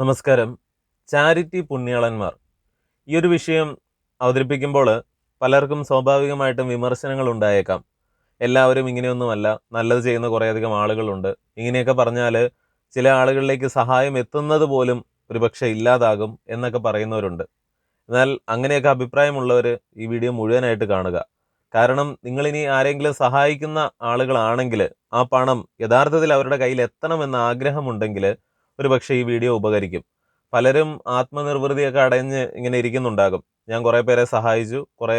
നമസ്കാരം. ചാരിറ്റി പുണ്യാളന്മാർ. ഈ ഒരു വിഷയം അവതരിപ്പിക്കുമ്പോൾ പലർക്കും സ്വാഭാവികമായിട്ടും വിമർശനങ്ങൾ ഉണ്ടായേക്കാം. എല്ലാവരും ഇങ്ങനെയൊന്നുമല്ല നല്ലത് ചെയ്യുന്ന കുറേയധികം ആളുകളുണ്ട്. ഇങ്ങനെയൊക്കെ പറഞ്ഞാൽ ചില ആളുകളിലേക്ക് സഹായം എത്തുന്നത് പോലും ഒരുപക്ഷെ ഇല്ലാതാകും എന്നൊക്കെ പറയുന്നവരുണ്ട്. എന്നാൽ അങ്ങനെയൊക്കെ അഭിപ്രായമുള്ളവർ ഈ വീഡിയോ മുഴുവനായിട്ട് കാണുക. കാരണം നിങ്ങളിനി ആരെങ്കിലും സഹായിക്കുന്ന ആളുകളാണെങ്കിൽ ആ പണം യഥാർത്ഥത്തിൽ അവരുടെ കയ്യിൽ എത്തണമെന്ന ആഗ്രഹമുണ്ടെങ്കിൽ ഒരുപക്ഷെ ഈ വീഡിയോ ഉപകരിക്കും. പലരും ആത്മനിർവൃതിയൊക്കെ അടഞ്ഞ് ഇങ്ങനെ ഇരിക്കുന്നുണ്ടാകും. ഞാൻ കുറേ പേരെ സഹായിച്ചു കുറേ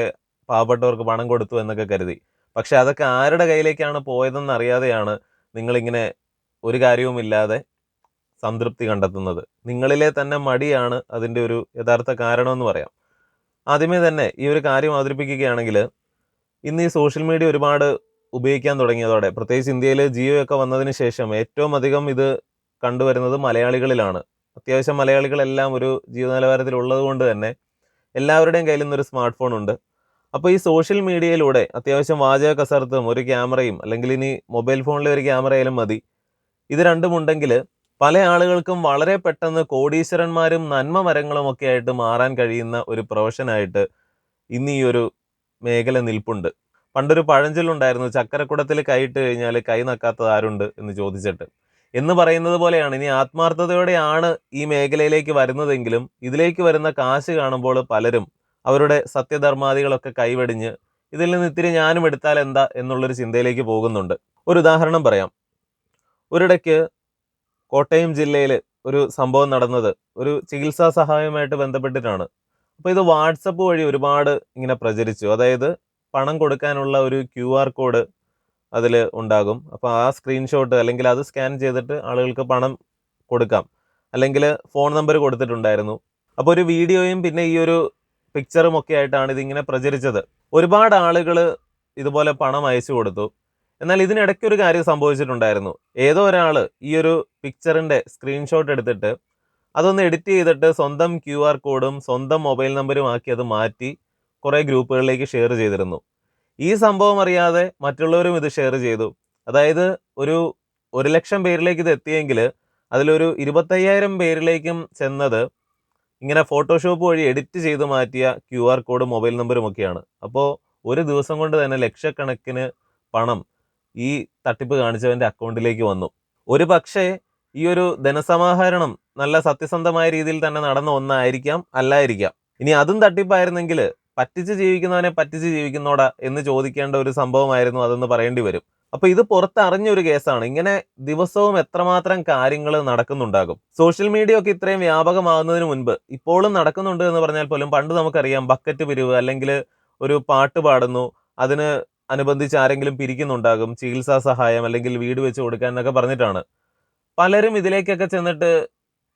പാവപ്പെട്ടവർക്ക് പണം കൊടുത്തു എന്നൊക്കെ കരുതി. പക്ഷെ അതൊക്കെ ആരുടെ കയ്യിലേക്കാണ് പോയതെന്ന് അറിയാതെയാണ് നിങ്ങളിങ്ങനെ ഒരു കാര്യവുമില്ലാതെ സംതൃപ്തി കണ്ടെത്തുന്നത്. നിങ്ങളിലെ തന്നെ മടിയാണ് അതിന്റെ ഒരു യഥാർത്ഥ കാരണമെന്ന് പറയാം. ആദ്യമേ തന്നെ ഈ ഒരു കാര്യം അവതരിപ്പിക്കുകയാണെങ്കിൽ ഇന്ന് ഈ സോഷ്യൽ മീഡിയ ഒരുപാട് ഉപയോഗിക്കാൻ തുടങ്ങിയതോടെ പ്രത്യേകിച്ച് ഇന്ത്യയിൽ ജിയോ ഒക്കെ വന്നതിന് ശേഷം ഏറ്റവും അധികം ഇത് കണ്ടുവരുന്നത് മലയാളികളിലാണ്. അത്യാവശ്യം മലയാളികളെല്ലാം ഒരു ജീവിത നിലവാരത്തിലുള്ളത് കൊണ്ട് തന്നെ എല്ലാവരുടെയും കയ്യിൽ നിന്നൊരു സ്മാർട്ട് ഫോൺ ഉണ്ട്. അപ്പോൾ ഈ സോഷ്യൽ മീഡിയയിലൂടെ അത്യാവശ്യം വാചക കസർത്തും ഒരു ക്യാമറയും അല്ലെങ്കിൽ ഇനി മൊബൈൽ ഫോണിലെ ഒരു ക്യാമറയായാലും മതി. ഇത് രണ്ടും ഉണ്ടെങ്കിൽ പല ആളുകൾക്കും വളരെ പെട്ടെന്ന് കോടീശ്വരന്മാരും നന്മ മരങ്ങളും ഒക്കെ ആയിട്ട് മാറാൻ കഴിയുന്ന ഒരു പ്രൊഫഷനായിട്ട് ഇന്ന് ഈ ഒരു മേഖല നിൽപ്പുണ്ട്. പണ്ടൊരു പഴഞ്ചൊല്ലുണ്ടായിരുന്നു ചക്കരക്കുടത്തിൽ കൈയിട്ട് കഴിഞ്ഞാൽ കൈ നക്കാത്തത് ആരുണ്ട് എന്ന് ചോദിച്ചിട്ട്. എന്ന് പറയുന്നത് പോലെയാണ്. ഇനി ആത്മാർത്ഥതയോടെയാണ് ഈ മേഖലയിലേക്ക് വരുന്നതെങ്കിലും ഇതിലേക്ക് വരുന്ന കാശ് കാണുമ്പോൾ പലരും അവരുടെ സത്യധർമാദികളൊക്കെ കൈവെടിഞ്ഞ് ഇതിൽ നിന്ന് ഇത്തിരി ഞാനും എടുത്താൽ എന്താ എന്നുള്ളൊരു ചിന്തയിലേക്ക് പോകുന്നുണ്ട്. ഒരു ഉദാഹരണം പറയാം. ഒരിടയ്ക്ക് കോട്ടയം ജില്ലയിൽ ഒരു സംഭവം നടന്നത് ഒരു ചികിത്സാ സഹായവുമായിട്ട് ബന്ധപ്പെട്ടിട്ടാണ്. അപ്പോൾ ഇത് വാട്സപ്പ് വഴി ഒരുപാട് ഇങ്ങനെ പ്രചരിച്ചു. അതായത് പണം കൊടുക്കാനുള്ള ഒരു ക്യു കോഡ് അതിൽ ഉണ്ടാകും. അപ്പോൾ ആ സ്ക്രീൻഷോട്ട് അല്ലെങ്കിൽ അത് സ്കാൻ ചെയ്തിട്ട് ആളുകൾക്ക് പണം കൊടുക്കാം. അല്ലെങ്കിൽ ഫോൺ നമ്പർ കൊടുത്തിട്ടുണ്ടായിരുന്നു. അപ്പോൾ ഒരു വീഡിയോയും പിന്നെ ഈ ഒരു പിക്ചറും ഒക്കെ ആയിട്ടാണ് ഇതിങ്ങനെ പ്രചരിച്ചത്. ഒരുപാട് ആളുകൾ ഇതുപോലെ പണം അയച്ചു കൊടുത്തു. എന്നാൽ ഇതിനിടയ്ക്ക് ഒരു കാര്യം സംഭവിച്ചിട്ടുണ്ടായിരുന്നു. ഏതോ ഒരാൾ ഈ ഒരു പിക്ചറിന്റെ സ്ക്രീൻഷോട്ട് എടുത്തിട്ട് അതൊന്ന് എഡിറ്റ് ചെയ്തിട്ട് സ്വന്തം ക്യു ആർ കോഡും സ്വന്തം മൊബൈൽ നമ്പരും ആക്കി അത് മാറ്റി കുറേ ഗ്രൂപ്പുകളിലേക്ക് ഷെയർ ചെയ്തിരുന്നു. ഈ സംഭവം അറിയാതെ മറ്റുള്ളവരും ഇത് ഷെയർ ചെയ്തു. അതായത് ഒരു ഒരു ലക്ഷം പേരിലേക്ക് ഇത് എത്തിയെങ്കിൽ അതിലൊരു ഇരുപത്തയ്യായിരം പേരിലേക്കും ചെന്നത് ഇങ്ങനെ ഫോട്ടോഷോപ്പ് വഴി എഡിറ്റ് ചെയ്ത് മാറ്റിയ ക്യു ആർ കോഡ് മൊബൈൽ നമ്പറും ഒക്കെയാണ്. അപ്പോൾ ഒരു ദിവസം കൊണ്ട് തന്നെ ലക്ഷക്കണക്കിന് പണം ഈ തട്ടിപ്പ് കാണിച്ചവന്റെ അക്കൗണ്ടിലേക്ക് വന്നു. ഒരു പക്ഷേ ഈ ഒരു ധനസമാഹരണം നല്ല സത്യസന്ധമായ രീതിയിൽ തന്നെ നടന്ന ഒന്നായിരിക്കാം അല്ലായിരിക്കാം. ഇനി അതും തട്ടിപ്പായിരുന്നെങ്കിൽ പറ്റിച്ച് ജീവിക്കുന്നവനെ പറ്റിച്ച് ജീവിക്കുന്നോടാ എന്ന് ചോദിക്കേണ്ട ഒരു സംഭവമായിരുന്നു അതെന്ന് പറയേണ്ടി വരും. അപ്പൊ ഇത് പുറത്തറിഞ്ഞ ഒരു കേസാണ്. ഇങ്ങനെ ദിവസവും എത്രമാത്രം കാര്യങ്ങൾ നടക്കുന്നുണ്ടാകും. സോഷ്യൽ മീഡിയ ഒക്കെ ഇത്രയും വ്യാപകമാകുന്നതിന് മുൻപ് ഇപ്പോഴും നടക്കുന്നുണ്ട് എന്ന് പറഞ്ഞാൽ പോലും പണ്ട് നമുക്കറിയാം ബക്കറ്റ് പിരിവ് അല്ലെങ്കിൽ ഒരു പാട്ട് പാടുന്നു അതിന് അനുബന്ധിച്ച് ആരെങ്കിലും പിരിക്കുന്നുണ്ടാകും ചികിത്സാ സഹായം അല്ലെങ്കിൽ വീട് വെച്ച് കൊടുക്കാൻ എന്നൊക്കെ പറഞ്ഞിട്ടാണ്. പലരും ഇതിലേക്കൊക്കെ ചെന്നിട്ട്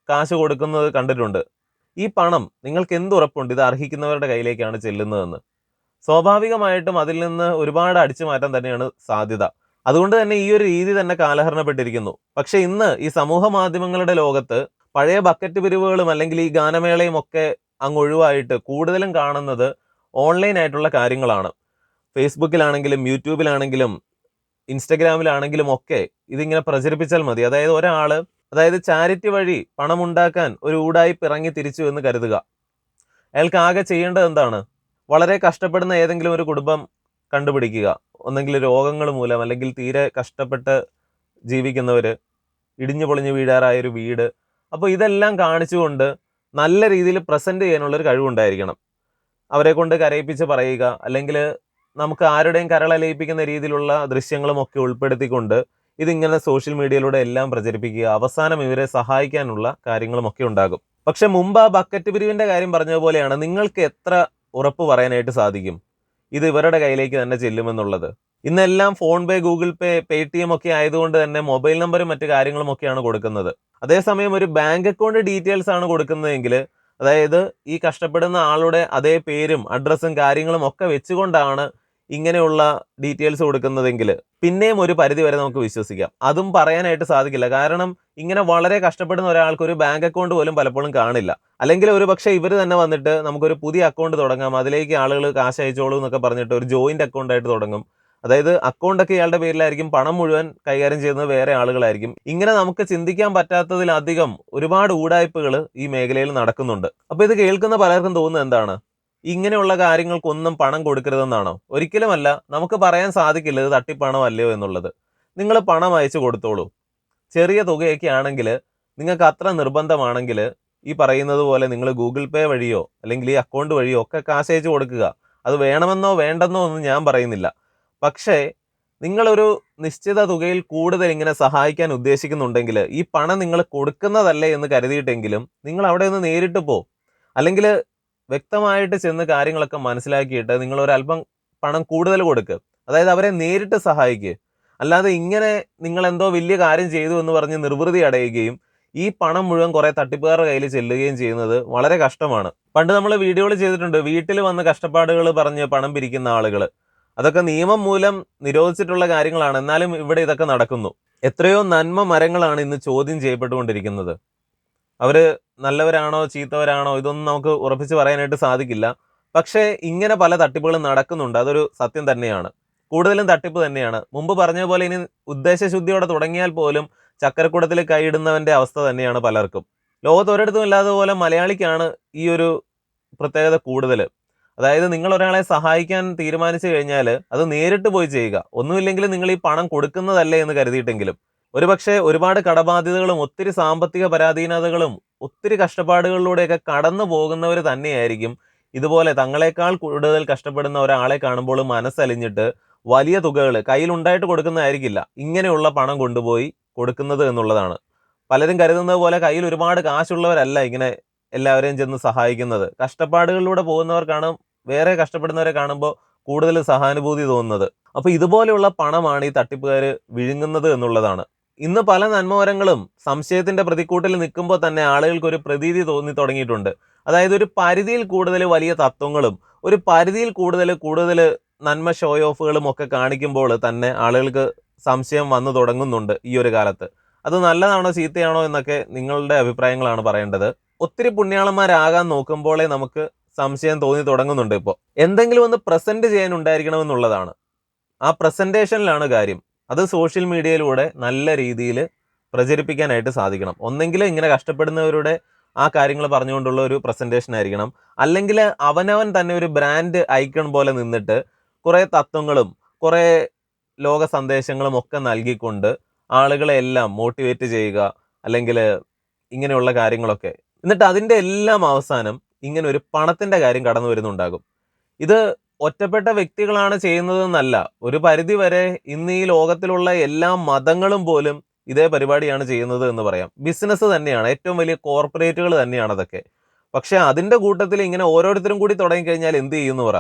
കാശ് കൊടുക്കുന്നത് കണ്ടിട്ടുണ്ട്. ഈ പണം നിങ്ങൾക്ക് എന്ത് ഉറപ്പുണ്ട് ഇത് അർഹിക്കുന്നവരുടെ കയ്യിലേക്കാണ് ചെല്ലുന്നതെന്ന്. സ്വാഭാവികമായിട്ടും അതിൽ നിന്ന് ഒരുപാട് അടിച്ചു മാറ്റാൻ തന്നെയാണ് സാധ്യത. അതുകൊണ്ട് തന്നെ ഈ ഒരു രീതി തന്നെ കാലഹരണപ്പെട്ടിരിക്കുന്നു. പക്ഷെ ഇന്ന് ഈ സമൂഹ മാധ്യമങ്ങളുടെ ലോകത്ത് പഴയ ബക്കറ്റ് പിരിവുകളും അല്ലെങ്കിൽ ഈ ഗാനമേളയും ഒക്കെ അങ്ങ് ഒഴിവായിട്ട് കൂടുതലും കാണുന്നത് ഓൺലൈൻ ആയിട്ടുള്ള കാര്യങ്ങളാണ്. ഫേസ്ബുക്കിലാണെങ്കിലും യൂട്യൂബിലാണെങ്കിലും ഇൻസ്റ്റഗ്രാമിലാണെങ്കിലും ഒക്കെ ഇതിങ്ങനെ പ്രചരിപ്പിച്ചാൽ മതി. അതായത് ഒരാൾ അതായത് ചാരിറ്റി വഴി പണം ഉണ്ടാക്കാൻ ഒരു ഊടായി പിറങ്ങി തിരിച്ചു എന്ന് കരുതുക. അയാൾക്ക് ആകെ ചെയ്യേണ്ടത് എന്താണ്? വളരെ കഷ്ടപ്പെടുന്ന ഏതെങ്കിലും ഒരു കുടുംബം കണ്ടുപിടിക്കുക. ഒന്നെങ്കിൽ രോഗങ്ങൾ മൂലം അല്ലെങ്കിൽ തീരെ കഷ്ടപ്പെട്ട് ജീവിക്കുന്നവർ ഇടിഞ്ഞു പൊളിഞ്ഞു വീഴാറായ ഒരു വീട്. അപ്പോൾ ഇതെല്ലാം കാണിച്ചുകൊണ്ട് നല്ല രീതിയിൽ പ്രസന്റ് ചെയ്യാനുള്ളൊരു കഴിവുണ്ടായിരിക്കണം. അവരെ കൊണ്ട് കരയിപ്പിച്ച് പറയുക. അല്ലെങ്കിൽ നമുക്ക് ആരുടെയും കരളലയിപ്പിക്കുന്ന രീതിയിലുള്ള ദൃശ്യങ്ങളും ഒക്കെ ഉൾപ്പെടുത്തിക്കൊണ്ട് ഇതിങ്ങനെ സോഷ്യൽ മീഡിയയിലൂടെ എല്ലാം പ്രചരിപ്പിക്കുക അവസാനം ഇവരെ സഹായിക്കാനുള്ള കാര്യങ്ങളുമൊക്കെ ഉണ്ടാകും. പക്ഷെ മുമ്പ് ആ ബക്കറ്റ് പിരിവിന്റെ കാര്യം പറഞ്ഞതുപോലെയാണ് നിങ്ങൾക്ക് എത്ര ഉറപ്പ് പറയാനായിട്ട് സാധിക്കും? ഇത് ഇവരുടെ കയ്യിലേക്ക് തന്നെ ചെല്ലുമെന്നുള്ളത്. ഇന്നെല്ലാം PhonePe Google Pay Paytm ഒക്കെ ആയതുകൊണ്ട് തന്നെ മൊബൈൽ നമ്പറും മറ്റു കാര്യങ്ങളും ഒക്കെയാണ് കൊടുക്കുന്നത്. അതേസമയം ഒരു ബാങ്ക് അക്കൗണ്ട് ഡീറ്റെയിൽസ് ആണ് കൊടുക്കുന്നതെങ്കിൽ അതായത് ഈ കഷ്ടപ്പെടുന്ന ആളുടെ അതേ പേരും അഡ്രസ്സും കാര്യങ്ങളും ഒക്കെ വെച്ചുകൊണ്ടാണ് ഇങ്ങനെയുള്ള ഡീറ്റെയിൽസ് കൊടുക്കുന്നതെങ്കിൽ പിന്നെയും ഒരു പരിധി വരെ നമുക്ക് വിശ്വസിക്കാം. അതും പറയാനായിട്ട് സാധിക്കില്ല. കാരണം ഇങ്ങനെ വളരെ കഷ്ടപ്പെടുന്ന ഒരാൾക്ക് ഒരു ബാങ്ക് അക്കൗണ്ട് പോലും പലപ്പോഴും കാണില്ല. അല്ലെങ്കിൽ ഒരു പക്ഷേ ഇവർ തന്നെ വന്നിട്ട് നമുക്കൊരു പുതിയ അക്കൗണ്ട് തുടങ്ങാം. അതിലേക്ക് ആളുകൾ കാശ് അയച്ചോളൂ എന്നൊക്കെ പറഞ്ഞിട്ട് ഒരു ജോയിന്റ് അക്കൗണ്ട് ആയിട്ട് തുടങ്ങും. അതായത് അക്കൗണ്ടൊക്കെ ഇയാളുടെ പേരിലായിരിക്കും. പണം മുഴുവൻ കൈകാര്യം ചെയ്യുന്നത് വേറെ ആളുകളായിരിക്കും. ഇങ്ങനെ നമുക്ക് ചിന്തിക്കാൻ പറ്റാത്തതിലധികം ഒരുപാട് ഊടായ്പകൾ ഈ മേഖലയിൽ നടക്കുന്നുണ്ട്. അപ്പോൾ ഇത് കേൾക്കുന്ന പലർക്കും തോന്നുന്നത് എന്താണ്? ഇങ്ങനെയുള്ള കാര്യങ്ങൾക്കൊന്നും പണം കൊടുക്കരുതെന്നാണോ? ഒരിക്കലുമല്ല. നമുക്ക് പറയാൻ സാധിക്കില്ല ഇത് തട്ടിപ്പാണോ അല്ലയോ എന്നുള്ളത്. നിങ്ങൾ പണം അയച്ചു കൊടുത്തോളൂ. ചെറിയ തുകയൊക്കെ ആണെങ്കിൽ നിങ്ങൾക്ക് അത്ര നിർബന്ധമാണെങ്കിൽ ഈ പറയുന്നത് പോലെ നിങ്ങൾ ഗൂഗിൾ പേ വഴിയോ അല്ലെങ്കിൽ ഈ അക്കൗണ്ട് വഴിയോ ഒക്കെ കാശ് അയച്ചു കൊടുക്കുക. അത് വേണമെന്നോ വേണ്ടെന്നോ ഒന്നും ഞാൻ പറയുന്നില്ല. പക്ഷേ നിങ്ങളൊരു നിശ്ചിത തുകയിൽ കൂടുതൽ ഇങ്ങനെ സഹായിക്കാൻ ഉദ്ദേശിക്കുന്നുണ്ടെങ്കിൽ ഈ പണം നിങ്ങൾ കൊടുക്കുന്നതല്ലേ എന്ന് കരുതിയിട്ടെങ്കിലും നിങ്ങൾ അവിടെ ഒന്ന് നേരിട്ട് പോ. അല്ലെങ്കിൽ വ്യക്തമായിട്ട് ചെന്ന് കാര്യങ്ങളൊക്കെ മനസ്സിലാക്കിയിട്ട് നിങ്ങൾ ഒരല്പം പണം കൂടുതൽ കൊടുക്കുക അതായത് അവരെ നേരിട്ട് സഹായിക്കുക അല്ലാതെ ഇങ്ങനെ നിങ്ങൾ എന്തോ വലിയ കാര്യം ചെയ്തു എന്ന് പറഞ്ഞ് നിർവൃതി അടയുകയും ഈ പണം മുഴുവൻ കുറേ തട്ടിപ്പുകാരുടെ കയ്യിൽ ചെല്ലുകയും ചെയ്യുന്നത് വളരെ കഷ്ടമാണ്. പണ്ട് നമ്മൾ വീഡിയോകൾ ചെയ്തിട്ടുണ്ട്. വീട്ടിൽ വന്ന കഷ്ടപ്പാടുകൾ പറഞ്ഞ് പണം പിരിക്കുന്ന ആളുകൾ. അതൊക്കെ നിയമം മൂലം നിരോധിച്ചിട്ടുള്ള കാര്യങ്ങളാണ്. എന്നാലും ഇവിടെ ഇതൊക്കെ നടക്കുന്നു. എത്രയോ നന്മ മരങ്ങളാണ് ഇന്ന് ചോദ്യം ചെയ്യപ്പെട്ടുകൊണ്ടിരിക്കുന്നത്. അവർ നല്ലവരാണോ ചീത്തവരാണോ ഇതൊന്നും നമുക്ക് ഉറപ്പിച്ച് പറയാനായിട്ട് സാധിക്കില്ല. പക്ഷേ ഇങ്ങനെ പല തട്ടിപ്പുകളും നടക്കുന്നുണ്ട്. അതൊരു സത്യം തന്നെയാണ്. കൂടുതലും തട്ടിപ്പ് തന്നെയാണ്. മുമ്പ് പറഞ്ഞ പോലെ ഇനി ഉദ്ദേശശുദ്ധിയോടെ തുടങ്ങിയാൽ പോലും ചക്കരക്കൂടത്തിൽ കൈയിടുന്നവന്റെ അവസ്ഥ തന്നെയാണ് പലർക്കും. ലോകത്ത് ഒരിടത്തും ഇല്ലാതെ പോലെ മലയാളിക്കാണ് ഈ ഒരു പ്രത്യേകത കൂടുതൽ. അതായത് നിങ്ങൾ ഒരാളെ സഹായിക്കാൻ തീരുമാനിച്ചു കഴിഞ്ഞാൽ അത് നേരിട്ട് പോയി ചെയ്യുക. ഒന്നുമില്ലെങ്കിൽ നിങ്ങൾ ഈ പണം കൊടുക്കുന്നതല്ലേ എന്ന് കരുതിയിട്ടെങ്കിലും. ഒരുപക്ഷെ ഒരുപാട് കടബാധ്യതകളും ഒത്തിരി സാമ്പത്തിക പരാധീനതകളും ഒത്തിരി കഷ്ടപ്പാടുകളിലൂടെയൊക്കെ കടന്നു പോകുന്നവർ തന്നെയായിരിക്കും. ഇതുപോലെ തങ്ങളെക്കാൾ കൂടുതൽ കഷ്ടപ്പെടുന്ന ഒരാളെ കാണുമ്പോൾ മനസ്സലിഞ്ഞിട്ട് വലിയ തുകകൾ കയ്യിലുണ്ടായിട്ട് കൊടുക്കുന്നതായിരിക്കില്ല. ഇങ്ങനെയുള്ള പണം കൊണ്ടുപോയി കൊടുക്കുന്നത് എന്നുള്ളതാണ്. പലരും കരുതുന്നത് പോലെ കയ്യിൽ ഒരുപാട് കാശുള്ളവരല്ല ഇങ്ങനെ എല്ലാവരെയും ചെന്ന് സഹായിക്കുന്നത്. കഷ്ടപ്പാടുകളിലൂടെ പോകുന്നവർക്കാണ് വേറെ കഷ്ടപ്പെടുന്നവരെ കാണുമ്പോൾ കൂടുതൽ സഹാനുഭൂതി തോന്നുന്നത്. അപ്പോൾ ഇതുപോലെയുള്ള പണമാണ് ഈ തട്ടിപ്പുകാർ വിഴുങ്ങുന്നത് എന്നുള്ളതാണ്. ഇന്ന് പല നന്മവരങ്ങളും സംശയത്തിന്റെ പ്രതിക്കൂട്ടിൽ നിൽക്കുമ്പോൾ തന്നെ ആളുകൾക്ക് ഒരു പ്രതീതി തോന്നി തുടങ്ങിയിട്ടുണ്ട്. അതായത് ഒരു പരിധിയിൽ കൂടുതൽ വലിയ തത്വങ്ങളും ഒരു പരിധിയിൽ കൂടുതൽ കൂടുതൽ നന്മ ഷോ ഓഫുകളും ഒക്കെ കാണിക്കുമ്പോൾ തന്നെ ആളുകൾക്ക് സംശയം വന്നു തുടങ്ങുന്നുണ്ട് ഈ ഒരു കാലത്ത്. അത് നല്ലതാണോ ചീത്തയാണോ എന്നൊക്കെ നിങ്ങളുടെ അഭിപ്രായങ്ങളാണ് പറയേണ്ടത്. ഒത്തിരി പുണ്യാളന്മാരാകാൻ നോക്കുമ്പോഴേ നമുക്ക് സംശയം തോന്നി തുടങ്ങുന്നുണ്ട് ഇപ്പോൾ എന്തെങ്കിലും ഒന്ന് പ്രസന്റ് ചെയ്യാൻ ഉണ്ടായിരിക്കണമെന്നുള്ളതാണ് ആ പ്രസന്റേഷനിലാണ് കാര്യം. അത് സോഷ്യൽ മീഡിയയിലൂടെ നല്ല രീതിയിൽ പ്രചരിപ്പിക്കാനായിട്ട് സാധിക്കണം. ഒന്നെങ്കിൽ ഇങ്ങനെ കഷ്ടപ്പെടുന്നവരുടെ ആ കാര്യങ്ങൾ പറഞ്ഞുകൊണ്ടുള്ള ഒരു പ്രസന്റേഷൻ ആയിരിക്കണം. അല്ലെങ്കിൽ അവനവൻ തന്നെ ഒരു ബ്രാൻഡ് ഐക്കൺ പോലെ നിന്നിട്ട് കുറേ തത്വങ്ങളും കുറേ ലോക സന്ദേശങ്ങളും ഒക്കെ നൽകിക്കൊണ്ട് ആളുകളെ എല്ലാം മോട്ടിവേറ്റ് ചെയ്യുക അല്ലെങ്കിൽ ഇങ്ങനെയുള്ള കാര്യങ്ങളൊക്കെ. എന്നിട്ട് അതിന്റെ എല്ലാം അവസാനം ഇങ്ങനെ ഒരു പണത്തിന്റെ കാര്യം കടന്നു വരുന്നുണ്ടാകും ഇത് ഒറ്റപ്പെട്ട വ്യക്തികളാണ് ചെയ്യുന്നതെന്നല്ല. ഒരു പരിധിവരെ ഇന്ന് ഈ ലോകത്തിലുള്ള എല്ലാ മതങ്ങളും പോലും ഇതേ പരിപാടിയാണ് ചെയ്യുന്നത് എന്ന് പറയാം. ബിസിനസ് തന്നെയാണ്. ഏറ്റവും വലിയ കോർപ്പറേറ്റുകൾ തന്നെയാണ് അതൊക്കെ. പക്ഷേ അതിന്റെ കൂട്ടത്തിൽ ഇങ്ങനെ ഓരോരുത്തരും കൂടി തുടങ്ങിക്കഴിഞ്ഞാൽ എന്ത് ചെയ്യുന്നു പറ.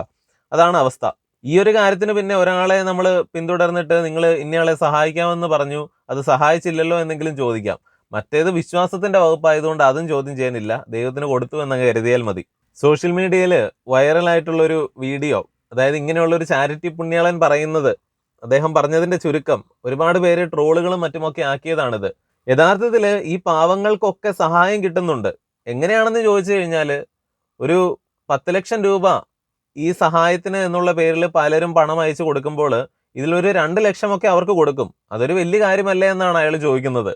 അതാണ് അവസ്ഥ. ഈ ഒരു കാര്യത്തിന് പിന്നെ ഒരാളെ നമ്മൾ പിന്തുടർന്നിട്ട് നിങ്ങൾ ഇന്നയാളെ സഹായിക്കാമെന്ന് പറഞ്ഞു അത് സഹായിച്ചില്ലല്ലോ എന്നെങ്കിലും ചോദിക്കാം. മറ്റേത് വിശ്വാസത്തിന്റെ വകുപ്പായതുകൊണ്ട് അതും ചോദ്യം ചെയ്യാനില്ല ദൈവത്തിന് കൊടുത്തു എന്നങ്ങ് കരുതിയാൽ മതി. സോഷ്യൽ മീഡിയയിൽ വൈറലായിട്ടുള്ള ഒരു വീഡിയോ അതായത് ഇങ്ങനെയുള്ള ഒരു ചാരിറ്റി പുണ്യാളൻ പറയുന്നത് അദ്ദേഹം പറഞ്ഞതിന്റെ ചുരുക്കം ഒരുപാട് പേര് ട്രോളുകളും മറ്റുമൊക്കെ ആക്കിയതാണിത്. യഥാർത്ഥത്തിൽ ഈ പാവങ്ങൾക്കൊക്കെ സഹായം കിട്ടുന്നുണ്ട്. എങ്ങനെയാണെന്ന് ചോദിച്ചു കഴിഞ്ഞാൽ ഒരു പത്ത് ലക്ഷം രൂപ ഈ സഹായത്തിന് എന്നുള്ള പേരിൽ പലരും പണം അയച്ചു കൊടുക്കുമ്പോൾ ഇതിലൊരു രണ്ട് ലക്ഷമൊക്കെ അവർക്ക് കൊടുക്കും. അതൊരു വലിയ കാര്യമല്ലേ എന്നാണ് അയാൾ ചോദിക്കുന്നത്.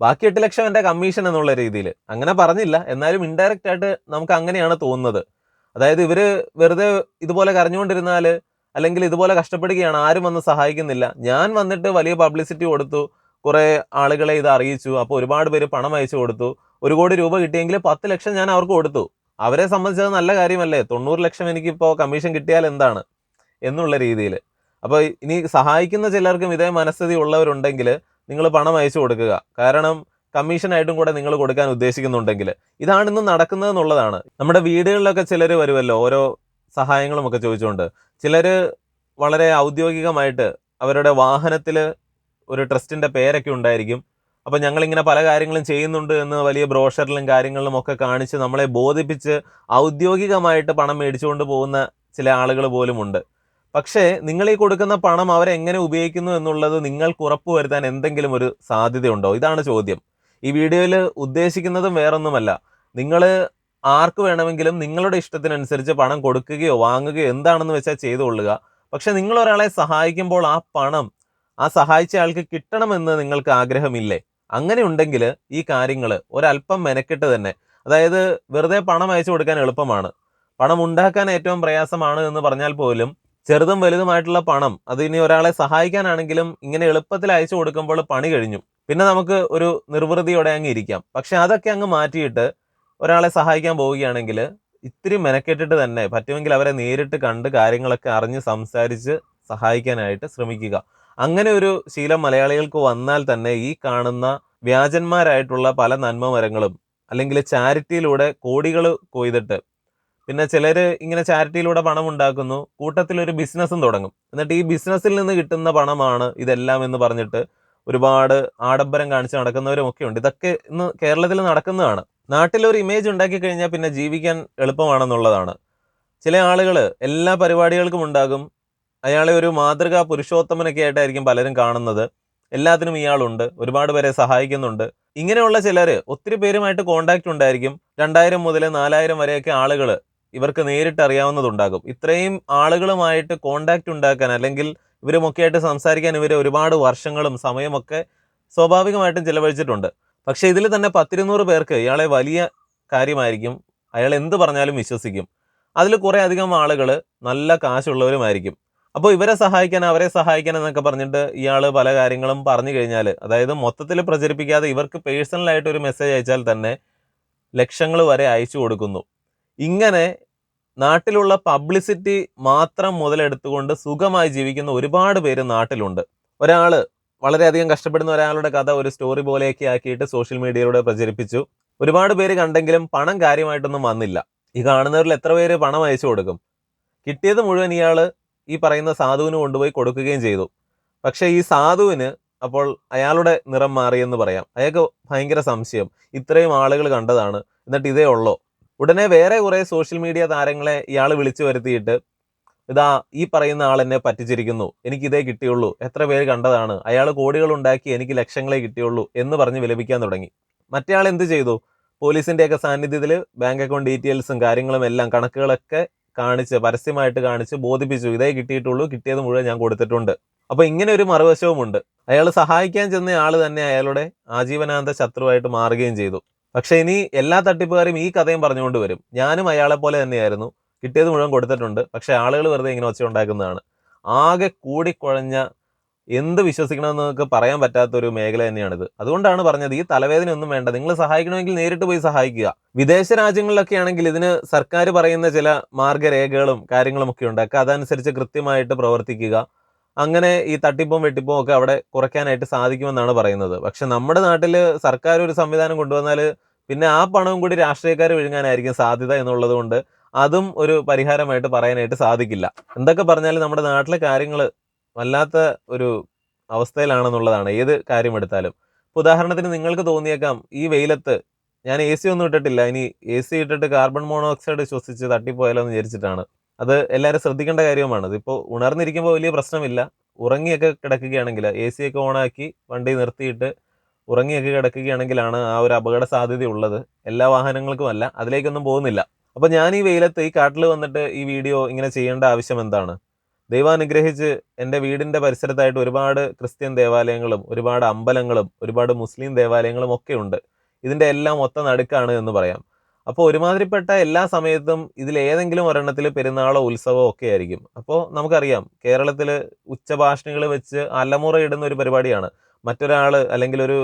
ബാക്കി എട്ട് ലക്ഷം എന്റെ കമ്മീഷൻ എന്നുള്ള രീതിയിൽ. അങ്ങനെ പറഞ്ഞില്ല. എന്നാലും ഇൻഡയറക്റ്റ് ആയിട്ട് നമുക്ക് അങ്ങനെയാണ് തോന്നുന്നത്. അതായത് ഇവർ വെറുതെ ഇതുപോലെ കരഞ്ഞുകൊണ്ടിരുന്നാൽ അല്ലെങ്കിൽ ഇതുപോലെ കഷ്ടപ്പെടുകയാണ്. ആരും വന്ന് സഹായിക്കുന്നില്ല. ഞാൻ വന്നിട്ട് വലിയ പബ്ലിസിറ്റി കൊടുത്തു. കുറേ ആളുകളെ ഇത് അറിയിച്ചു. അപ്പോൾ ഒരുപാട് പേര് പണം അയച്ചു കൊടുത്തു. ഒരു കോടി രൂപ കിട്ടിയെങ്കിൽ പത്ത് ലക്ഷം ഞാൻ അവർക്ക് കൊടുത്തു. അവരെ സംബന്ധിച്ചത് നല്ല കാര്യമല്ലേ? തൊണ്ണൂറ് ലക്ഷം എനിക്കിപ്പോൾ കമ്മീഷൻ കിട്ടിയാൽ എന്താണ്? എന്നുള്ള രീതിയിൽ. അപ്പോൾ ഇനി സഹായിക്കുന്ന ചിലർക്കും ഇതേ മനസ്ഥിതി ഉള്ളവരുണ്ടെങ്കിൽ നിങ്ങൾ പണം അയച്ചു കൊടുക്കുക. കാരണം കമ്മീഷനായിട്ടും കൂടെ നിങ്ങൾ കൊടുക്കാൻ ഉദ്ദേശിക്കുന്നുണ്ടെങ്കിൽ. ഇതാണ് ഇന്ന് നടക്കുന്നത് എന്നുള്ളതാണ്. നമ്മുടെ വീടുകളിലൊക്കെ ചിലർ വരുമല്ലോ ഓരോ സഹായങ്ങളും ഒക്കെ ചോദിച്ചുകൊണ്ട്. ചിലർ വളരെ ഔദ്യോഗികമായിട്ട് അവരുടെ വാഹനത്തിൽ ഒരു ട്രസ്റ്റിന്റെ പേരൊക്കെ ഉണ്ടായിരിക്കും. അപ്പോൾ ഞങ്ങളിങ്ങനെ പല കാര്യങ്ങളും ചെയ്യുന്നുണ്ട് എന്ന് വലിയ ബ്രോഷറിലും കാര്യങ്ങളിലും ഒക്കെ കാണിച്ച് നമ്മളെ ബോധിപ്പിച്ച് ഔദ്യോഗികമായിട്ട് പണം മേടിച്ചുകൊണ്ട് പോകുന്ന ചില ആളുകൾ പോലും ഉണ്ട്. പക്ഷേ നിങ്ങൾ ഈ കൊടുക്കുന്ന പണം അവരെങ്ങനെ ഉപയോഗിക്കുന്നു എന്നുള്ളത് നിങ്ങൾക്ക് ഉറപ്പുവരുത്താൻ എന്തെങ്കിലും ഒരു സാധ്യതയുണ്ടോ? ഇതാണ് ചോദ്യം. ഈ വീഡിയോയിൽ ഉദ്ദേശിക്കുന്നതും വേറൊന്നുമല്ല. നിങ്ങൾ ആർക്ക് വേണമെങ്കിലും നിങ്ങളുടെ ഇഷ്ടത്തിനനുസരിച്ച് പണം കൊടുക്കുകയോ വാങ്ങുകയോ എന്താണെന്ന് വെച്ചാൽ ചെയ്തു കൊള്ളുക പക്ഷെ നിങ്ങൾ ഒരാളെ സഹായിക്കുമ്പോൾ ആ പണം ആ സഹായിച്ച ആൾക്ക് കിട്ടണമെന്ന് നിങ്ങൾക്ക് ആഗ്രഹമില്ലേ? അങ്ങനെ ഉണ്ടെങ്കിൽ ഈ കാര്യങ്ങൾ ഒരല്പം മെനക്കെട്ട് തന്നെ. അതായത് വെറുതെ പണം അയച്ചു കൊടുക്കാൻ എളുപ്പമാണ്. പണം ഉണ്ടാക്കാൻ ഏറ്റവും പ്രയാസമാണ് എന്ന് പറഞ്ഞാൽ പോലും ചെറുതും വലുതുമായിട്ടുള്ള പണം അത് ഇനി ഒരാളെ സഹായിക്കാനാണെങ്കിലും ഇങ്ങനെ എളുപ്പത്തിൽ അയച്ചു കൊടുക്കുമ്പോൾ പണി കഴിഞ്ഞു. പിന്നെ നമുക്ക് ഒരു നിർവൃതിയോടെ അങ്ങ് ഇരിക്കാം. പക്ഷെ അതൊക്കെ അങ്ങ് മാറ്റിയിട്ട് ഒരാളെ സഹായിക്കാൻ പോവുകയാണെങ്കിൽ ഇത്തിരി മെനക്കെട്ടിട്ട് തന്നെ പറ്റുമെങ്കിൽ അവരെ നേരിട്ട് കണ്ട് കാര്യങ്ങളൊക്കെ അറിഞ്ഞ് സംസാരിച്ച് സഹായിക്കാനായിട്ട് ശ്രമിക്കുക. അങ്ങനെ ഒരു ശീലം മലയാളികൾക്ക് വന്നാൽ തന്നെ ഈ കാണുന്ന വ്യാജന്മാരായിട്ടുള്ള പല നന്മ മരങ്ങളും അല്ലെങ്കിൽ ചാരിറ്റിയിലൂടെ കോടികൾ കൊയ്തിട്ട് പിന്നെ ചിലർ ഇങ്ങനെ ചാരിറ്റിയിലൂടെ പണം ഉണ്ടാക്കുന്നു. കൂട്ടത്തിൽ ഒരു ബിസിനസ്സും തുടങ്ങും. എന്നിട്ട് ഈ ബിസിനസ്സിൽ നിന്ന് കിട്ടുന്ന പണമാണ് ഇതെല്ലാം എന്ന് പറഞ്ഞിട്ട് ഒരുപാട് ആഡംബരം കാണിച്ച് നടക്കുന്നവരും ഒക്കെ ഉണ്ട്. ഇതൊക്കെ ഇന്ന് കേരളത്തിൽ നടക്കുന്നതാണ്. നാട്ടിൽ ഒരു ഇമേജ് ഉണ്ടാക്കി കഴിഞ്ഞാൽ പിന്നെ ജീവിക്കാൻ എളുപ്പമാണെന്നുള്ളതാണ്. ചില ആളുകൾ എല്ലാ പരിപാടികൾക്കും ഉണ്ടാകും. അയാളെ ഒരു മാതൃകാ പുരുഷോത്തമനൊക്കെ ആയിട്ടായിരിക്കും പലരും കാണുന്നത്. എല്ലാത്തിനും ഇയാളുണ്ട്. ഒരുപാട് പേരെ സഹായിക്കുന്നുണ്ട്. ഇങ്ങനെയുള്ള ചിലർ ഒത്തിരി പേരുമായിട്ട് കോണ്ടാക്റ്റ് ഉണ്ടായിരിക്കും. രണ്ടായിരം മുതൽ നാലായിരം വരെയൊക്കെ ആളുകൾ ഇവർക്ക് നേരിട്ട് അറിയാവുന്നതുണ്ടാകും. ഇത്രയും ആളുകളുമായിട്ട് കോണ്ടാക്ട് ഉണ്ടാക്കാൻ അല്ലെങ്കിൽ ഇവരുമൊക്കെയായിട്ട് സംസാരിക്കാൻ ഇവർ ഒരുപാട് വർഷങ്ങളും സമയമൊക്കെ സ്വാഭാവികമായിട്ടും ചിലവഴിച്ചിട്ടുണ്ട്. പക്ഷെ ഇതിൽ തന്നെ പത്തിരുന്നൂറ് പേർക്ക് ഇയാളെ വലിയ കാര്യമായിരിക്കും. അയാൾ എന്ത് പറഞ്ഞാലും വിശ്വസിക്കും. അതിൽ കുറേ അധികം ആളുകൾ നല്ല കാശുള്ളവരുമായിരിക്കും. അപ്പോൾ ഇവരെ സഹായിക്കാൻ അവരെ സഹായിക്കാൻ എന്നൊക്കെ പറഞ്ഞിട്ട് ഇയാൾ പല കാര്യങ്ങളും പറഞ്ഞു കഴിഞ്ഞാൽ അതായത് മൊത്തത്തിൽ പ്രചരിപ്പിക്കാതെ ഇവർക്ക് പേഴ്സണലായിട്ട് ഒരു മെസ്സേജ് അയച്ചാൽ തന്നെ ലക്ഷങ്ങൾ വരെ അയച്ചു കൊടുക്കുന്നു. ഇങ്ങനെ നാട്ടിലുള്ള പബ്ലിസിറ്റി മാത്രം മുതലെടുത്തുകൊണ്ട് സുഖമായി ജീവിക്കുന്ന ഒരുപാട് പേര് നാട്ടിലുണ്ട്. ഒരാൾ വളരെയധികം കഷ്ടപ്പെടുന്ന ഒരാളുടെ കഥ ഒരു സ്റ്റോറി പോലെയൊക്കെ ആക്കിയിട്ട് സോഷ്യൽ മീഡിയയിലൂടെ പ്രചരിപ്പിച്ചു. ഒരുപാട് പേര് കണ്ടെങ്കിലും പണം കാര്യമായിട്ടൊന്നും വന്നില്ല. ഈ കാണുന്നവരിൽ എത്ര പേര് പണം അയച്ചു കൊടുക്കും? കിട്ടിയത് മുഴുവൻ ഇയാൾ ഈ പറയുന്ന സാധുവിന് കൊണ്ടുപോയി കൊടുക്കുകയും ചെയ്തു. പക്ഷേ ഈ സാധുവിന് അപ്പോൾ അയാളുടെ നിറം മാറിയെന്ന് പറയാം. അയാൾക്ക് ഭയങ്കര സംശയം. ഇത്രയും ആളുകൾ കണ്ടതാണ്. എന്നിട്ട് ഇതേ ഉള്ളോ? ഉടനെ വേറെ കുറെ സോഷ്യൽ മീഡിയ താരങ്ങളെ ഇയാൾ വിളിച്ചു വരുത്തിയിട്ട് ഇതാ ഈ പറയുന്ന ആൾ എന്നെ പറ്റിച്ചിരിക്കുന്നു എനിക്ക് ഇതേ കിട്ടിയുള്ളൂ എത്ര പേര് കണ്ടതാണ് അയാൾ കോടികൾ ഉണ്ടാക്കി എനിക്ക് ലക്ഷങ്ങളെ കിട്ടിയുള്ളൂ എന്ന് പറഞ്ഞ് വിലപിക്കാൻ തുടങ്ങി. മറ്റേ ആൾ എന്ത് ചെയ്തു? പോലീസിന്റെയൊക്കെ സാന്നിധ്യത്തിൽ ബാങ്ക് അക്കൗണ്ട് ഡീറ്റെയിൽസും കാര്യങ്ങളും എല്ലാം കണക്കുകളൊക്കെ കാണിച്ച് പരസ്യമായിട്ട് കാണിച്ച് ബോധിപ്പിച്ചു ഇതേ കിട്ടിയിട്ടുള്ളൂ കിട്ടിയത് മുഴുവൻ ഞാൻ കൊടുത്തിട്ടുണ്ട്. അപ്പോൾ ഇങ്ങനെ ഒരു മറുവശവുമുണ്ട്. അയാൾ സഹായിക്കാൻ ചെന്ന ആൾ തന്നെ അയാളുടെ ആജീവനാന്ത ശത്രുവായിട്ട് മാറുകയും ചെയ്തു. പക്ഷെ ഇനി എല്ലാ തട്ടിപ്പുകാരും ഈ കഥയും പറഞ്ഞുകൊണ്ട് വരും. ഞാനും അയാളെ പോലെ തന്നെയായിരുന്നു. കിട്ടിയത് മുഴുവൻ കൊടുത്തിട്ടുണ്ട്. പക്ഷെ ആളുകൾ വെറുതെ ഇങ്ങനെ ഒച്ച ഉണ്ടാക്കുന്നതാണ് ആകെ കൂടിക്കുഴഞ്ഞ എന്ത് വിശ്വസിക്കണമെന്ന് നിങ്ങൾക്ക് പറയാൻ പറ്റാത്ത ഒരു മേഖല തന്നെയാണിത്. അതുകൊണ്ടാണ് പറഞ്ഞത് ഈ തലവേദന ഒന്നും വേണ്ട. നിങ്ങൾ സഹായിക്കണമെങ്കിൽ നേരിട്ട് പോയി സഹായിക്കുക. വിദേശ രാജ്യങ്ങളിലൊക്കെ ആണെങ്കിൽ ഇതിന് സർക്കാർ പറയുന്ന ചില മാർഗരേഖകളും കാര്യങ്ങളും ഒക്കെ ഉണ്ട് അതനുസരിച്ച് കൃത്യമായിട്ട് പ്രവർത്തിക്കുക. അങ്ങനെ ഈ തട്ടിപ്പും വെട്ടിപ്പും ഒക്കെ അവിടെ കുറയ്ക്കാനായിട്ട് സാധിക്കുമെന്നാണ് പറയുന്നത്. പക്ഷെ നമ്മുടെ നാട്ടിൽ സർക്കാർ ഒരു സംവിധാനം കൊണ്ടുവന്നാൽ പിന്നെ ആ പണവും കൂടി രാഷ്ട്രീയക്കാർ വിഴുങ്ങാനായിരിക്കും സാധ്യത എന്നുള്ളത് കൊണ്ട് അതും ഒരു പരിഹാരമായിട്ട് പറയാനായിട്ട് സാധിക്കില്ല. എന്തൊക്കെ പറഞ്ഞാലും നമ്മുടെ നാട്ടിലെ കാര്യങ്ങൾ വല്ലാത്ത ഒരു അവസ്ഥയിലാണെന്നുള്ളതാണ്. ഏത് കാര്യം എടുത്താലും. ഇപ്പോൾ ഉദാഹരണത്തിന് നിങ്ങൾക്ക് തോന്നിയേക്കാം ഈ വെയിലത്ത് ഞാൻ എ സി ഒന്നും ഇട്ടിട്ടില്ല. ഇനി എ സി ഇട്ടിട്ട് കാർബൺ മോണോക്സൈഡ് ശ്വസിച്ച് തട്ടിപ്പോയാലോ എന്ന് വിചാരിച്ചിട്ടാണ്. അത് എല്ലാവരും ശ്രദ്ധിക്കേണ്ട കാര്യവുമാണ്. ഇതിപ്പോൾ ഉണർന്നിരിക്കുമ്പോൾ വലിയ പ്രശ്നമില്ല. ഉറങ്ങിയൊക്കെ കിടക്കുകയാണെങ്കിൽ എ സി ഒക്കെ ഓണാക്കി വണ്ടി നിർത്തിയിട്ട് ഉറങ്ങിയൊക്കെ കിടക്കുകയാണെങ്കിലാണ് ആ ഒരു അപകട സാധ്യത ഉള്ളത്. എല്ലാ വാഹനങ്ങൾക്കും അല്ല അതിലേക്കൊന്നും പോകുന്നില്ല. അപ്പോൾ ഞാൻ ഈ വെയിലത്ത് ഈ കാട്ടിൽ വന്നിട്ട് ഈ വീഡിയോ ഇങ്ങനെ ചെയ്യേണ്ട ആവശ്യം എന്താണ്? ദൈവം അനുഗ്രഹിച്ച് എന്റെ വീടിന്റെ പരിസരത്തായിട്ട് ഒരുപാട് ക്രിസ്ത്യൻ ദേവാലയങ്ങളും ഒരുപാട് അമ്പലങ്ങളും ഒരുപാട് മുസ്ലിം ദേവാലയങ്ങളും ഒക്കെ ഉണ്ട്. ഇതിന്റെ എല്ലാം ഒത്ത നടുക്കാണ് എന്ന് പറയാം. അപ്പോൾ ഒരുമാതിരിപ്പെട്ട എല്ലാ സമയത്തും ഇതിൽ ഏതെങ്കിലും ഒരെണ്ണത്തിൽ പെരുന്നാളോ ഉത്സവമോ ഒക്കെ ആയിരിക്കും. അപ്പോൾ നമുക്കറിയാം കേരളത്തിൽ ഉച്ചഭാഷണികൾ വെച്ച് അലമുറ ഇടുന്ന ഒരു പരിപാടിയാണ്. മറ്റൊരാൾ അല്ലെങ്കിൽ ഒരു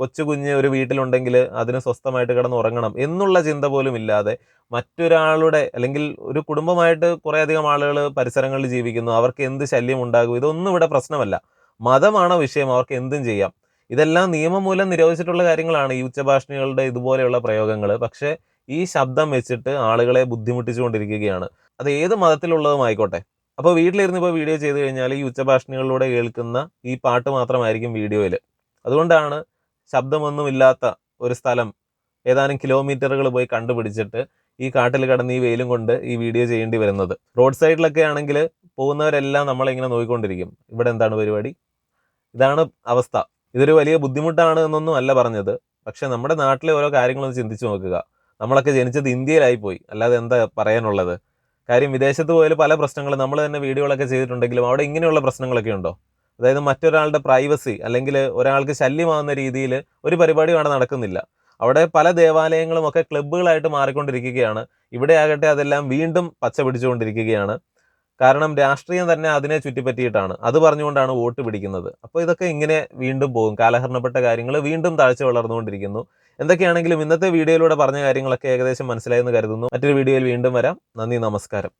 കൊച്ചു കുഞ്ഞ് ഒരു വീട്ടിലുണ്ടെങ്കിൽ അതിന് സ്വസ്ഥമായിട്ട് കിടന്ന് ഉറങ്ങണം എന്നുള്ള ചിന്ത പോലും ഇല്ലാതെ മറ്റൊരാളുടെ അല്ലെങ്കിൽ ഒരു കുടുംബമായിട്ട് കുറേയധികം ആളുകൾ പരിസരങ്ങളിൽ ജീവിക്കുന്നു. അവർക്ക് എന്ത് ശല്യം ഉണ്ടാകും? ഇതൊന്നും ഇവിടെ പ്രശ്നമല്ല. മതമാണോ വിഷയം? അവർക്ക് എന്തും ചെയ്യാം. ഇതെല്ലാം നിയമം മൂലം നിരോധിച്ചിട്ടുള്ള കാര്യങ്ങളാണ് ഈ ഉച്ചഭാഷണികളുടെ ഇതുപോലെയുള്ള പ്രയോഗങ്ങൾ പക്ഷേ ഈ ശബ്ദം വെച്ചിട്ട് ആളുകളെ ബുദ്ധിമുട്ടിച്ചുകൊണ്ടിരിക്കുകയാണ്. അത് ഏത് മതത്തിലുള്ളതും ആയിക്കോട്ടെ. അപ്പോൾ വീട്ടിലിരുന്ന് ഇപ്പോൾ വീഡിയോ ചെയ്ത് കഴിഞ്ഞാൽ ഈ ഉച്ചഭാഷണികളിലൂടെ കേൾക്കുന്ന ഈ പാട്ട് മാത്രമായിരിക്കും വീഡിയോയിൽ അതുകൊണ്ടാണ് ശബ്ദമൊന്നുമില്ലാത്ത ഒരു സ്ഥലം ഏതാനും കിലോമീറ്ററുകൾ പോയി കണ്ടുപിടിച്ചിട്ട് ഈ കാട്ടിൽ കടന്ന് ഈ വെയിലും കൊണ്ട് ഈ വീഡിയോ ചെയ്യേണ്ടി വരുന്നത്. റോഡ് സൈഡിലൊക്കെ ആണെങ്കിൽ പോകുന്നവരെല്ലാം നമ്മളിങ്ങനെ നോക്കിക്കൊണ്ടിരിക്കും. ഇവിടെ എന്താണ് പരിപാടി? ഇതാണ് അവസ്ഥ. ഇതൊരു വലിയ ബുദ്ധിമുട്ടാണ് എന്നൊന്നും അല്ല പറഞ്ഞത്. പക്ഷെ നമ്മുടെ നാട്ടിലെ ഓരോ കാര്യങ്ങളൊന്ന് ചിന്തിച്ചു നോക്കുക. നമ്മളൊക്കെ ജനിച്ചത് ഇന്ത്യയിലായി പോയി അല്ലാതെ എന്താ പറയാനുള്ളത്? കാര്യം വിദേശത്ത് പോയാൽ പല പ്രശ്നങ്ങളും നമ്മൾ തന്നെ വീഡിയോകളൊക്കെ ചെയ്തിട്ടുണ്ടെങ്കിലും അവിടെ ഇങ്ങനെയുള്ള പ്രശ്നങ്ങളൊക്കെ ഉണ്ടോ? അതായത് മറ്റൊരാളുടെ പ്രൈവസി അല്ലെങ്കിൽ ഒരാൾക്ക് ശല്യമാകുന്ന രീതിയിൽ ഒരു പരിപാടി അവിടെ നടക്കുന്നില്ല. അവിടെ പല ദേവാലയങ്ങളും ഒക്കെ ക്ലബ്ബുകളായിട്ട് മാറിക്കൊണ്ടിരിക്കുകയാണ്. ഇവിടെ ആകട്ടെ അതെല്ലാം വീണ്ടും പച്ച പിടിച്ചുകൊണ്ടിരിക്കുകയാണ്. കാരണം രാഷ്ട്രീയം തന്നെ അതിനെ ചുറ്റിപ്പറ്റിയിട്ടാണ്. അത് പറഞ്ഞുകൊണ്ടാണ് വോട്ട് പിടിക്കുന്നത്. അപ്പോൾ ഇതൊക്കെ ഇങ്ങനെ വീണ്ടും പോകും. കാലഹരണപ്പെട്ട കാര്യങ്ങൾ വീണ്ടും താഴ്ച വളർന്നുകൊണ്ടിരിക്കുന്നു. എന്തൊക്കെയാണെങ്കിലും ഇന്നത്തെ വീഡിയോയിലൂടെ പറഞ്ഞ കാര്യങ്ങളൊക്കെ ഏകദേശം മനസ്സിലായെന്ന് കരുതുന്നു. മറ്റൊരു വീഡിയോയിൽ വീണ്ടും വരാം. നന്ദി നമസ്കാരം.